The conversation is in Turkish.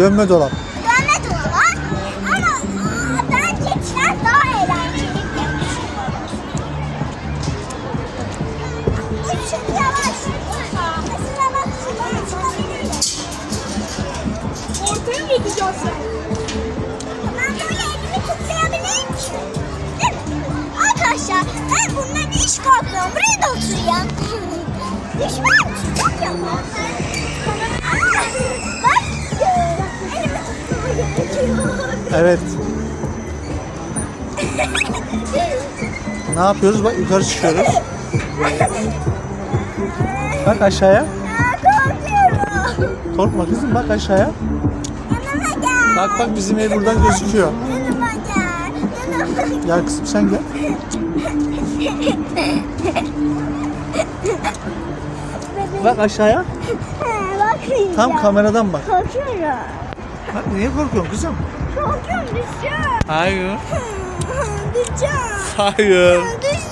Dönme dolap. Dönme dolaba. Ama aa, bence tren daha eğlenceli. Çünkü yavaş. Mesela bak şuraya çıkabilirim. Ortaya mı gideceğiz sen? Ben böyle elimi tutmayabilirim ki. Değil ben bundan hiç korkmuyorum. Buraya da oturayım. Düşmem. Evet. Ne yapıyoruz? Bak yukarı çıkıyoruz. Bak aşağıya. Korkma kızım bak aşağıya. Bak bak bizim ev buradan gözüküyor. Gel. Kızım sen gel. Bak aşağıya. Bakmayacağım. Tam kameradan bak. Korkuyorum. Bak niye korkuyorsun kızım? Korkuyorum düşeceğim. Hayır. Düşeceğim. Hayır. Düşeceğim.